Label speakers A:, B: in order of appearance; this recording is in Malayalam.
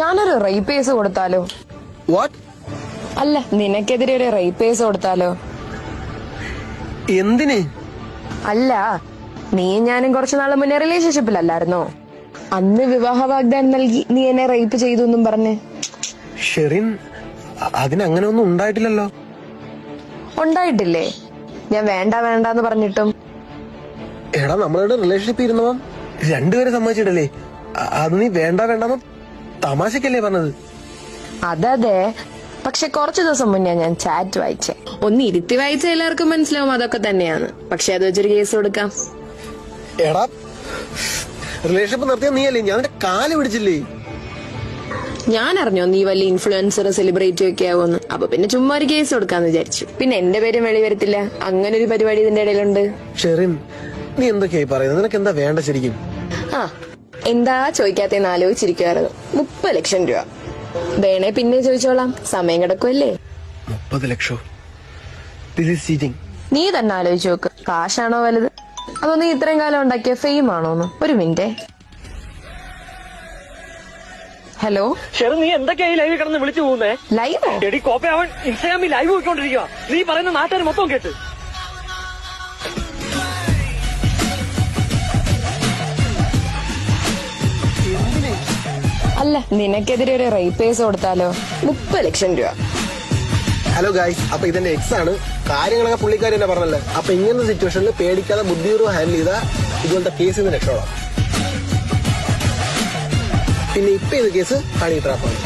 A: ഞാനൊരു റേപ്പ് കേസ് കൊടുത്താലോ?
B: വാട്ട്
A: അല്ല നിനക്കെതിരെ ഒരു റേപ്പ് കേസ് കൊടുത്താലോ?
B: എന്തിന്?
A: അല്ല നീ ഞാനും കുറച്ചു നാൾ മുന്നേ റിലേഷൻഷിപ്പിലല്ലായിരുന്നോ അന്ന് വിവാഹ വാഗ്ദാനം നൽകി നീ എന്നെ റേപ്പ് ചെയ്തു എന്നും പറഞ്ഞ്.
B: ഷെറിൻ അതിനങ്ങനെ ഒന്നും ഉണ്ടായിട്ടില്ലല്ലോ.
A: ഉണ്ടായിട്ടില്ലേ? ഞാൻ വേണ്ട വേണ്ടെന്ന് പറഞ്ഞിട്ടും.
B: എടാ നമ്മളുടെ റിലേഷൻഷിപ്പ് ഇരുന്നോ രണ്ടുപേരെ സമ്മതിച്ചിട്ടല്ലേ? അത് നീ വേണ്ട വേണ്ടെന്ന് തമാശക്കല്ലേ പറഞ്ഞത്?
A: അതെ പക്ഷെ കുറച്ചു ദിവസം മുന്നേ ഞാൻ ചാറ്റ് വായിച്ചേ. ഒന്ന് ഇരുത്തി വായിച്ച എല്ലാവർക്കും മനസ്സിലാവും അതൊക്കെ തന്നെയാണ്. പക്ഷെ അത് വെച്ചൊരു കേസ് കൊടുക്കാം.
B: എടാ റിലേഷൻഷിപ്പ് നിർത്തിയ നീയല്ലേ? ഞാൻ കാൽ പിടിച്ചില്ലേ?
A: ഞാൻ അറിഞ്ഞോ നീ വലിയ ഇൻഫ്ലുവൻസർ സെലിബ്രിറ്റി ഒക്കെ ആവുമെന്ന്? അപ്പൊ പിന്നെ ചുമ്മാ ഒരു കേസ് കൊടുക്കാന്ന് വിചാരിച്ചു. പിന്നെ എന്റെ പേരും വെളി വരത്തില്ല. അങ്ങനെ ഒരു പരിപാടി ഇതിന്റെ ഇടയിലുണ്ട്.
B: ഷെറിൻ നീ എന്തൊക്കെയായി പറയുന്നത്? നിനക്ക് എന്താ വേണ്ട ശരിക്കും?
A: ആ എന്താ ചോദിക്കാത്ത ആലോചിച്ചിരിക്കുവായിരുന്നു. മുപ്പത് ലക്ഷം രൂപ. വേണേ പിന്നെ ചോദിച്ചോളാം. സമയം കിടക്കുമല്ലേ
B: മുപ്പത് ലക്ഷോ?
A: നീ തന്നെ ആലോചിച്ച് നോക്ക്. കാശാണോ വലുത്? അതോ നീ ഇത്രയും കാലം ഉണ്ടാക്കിയ ഫെയിം ആണോന്ന്? ഒരു മിനിറ്റ്. ഹലോ
C: ഷെറു നീ എന്തൊക്കെയായി ലൈവ് കിടന്ന് വിളിച്ചു പോകുന്നേ?
A: ലൈവോ
C: എടി കോപ്പ അവൻ ഇൻസ്റ്റാഗ്രാമിൽ ലൈവ് പോയിക്കൊണ്ടിരിക്കുക നീ പറയുന്ന നാട്ടുകാർ മൊത്തം കേട്ട്.
A: അല്ല നിനക്കെതിരെ ഒരു റേപ്പ് കേസ് കൊടുത്താലോ? മുപ്പത് ലക്ഷം രൂപ.
B: ഹലോ ഗായ്സ് അപ്പൊ ഇതിന്റെ എക്സ് ആണ്. കാര്യങ്ങളൊക്കെ പുള്ളിക്കാരി തന്നെ പറഞ്ഞല്ലേ? അപ്പൊ ഇങ്ങനത്തെ സിറ്റുവേഷനിൽ പേടിക്കാതെ ബുദ്ധിപൂർവം ഹാൻഡിൽ ചെയ്ത ഇതുപോലത്തെ കേസിൽ നിന്ന് രക്ഷപ്പെടാം. പിന്നെ ഇപ്പൊ ഇത് കേസ് ട്രാപ്പാണ്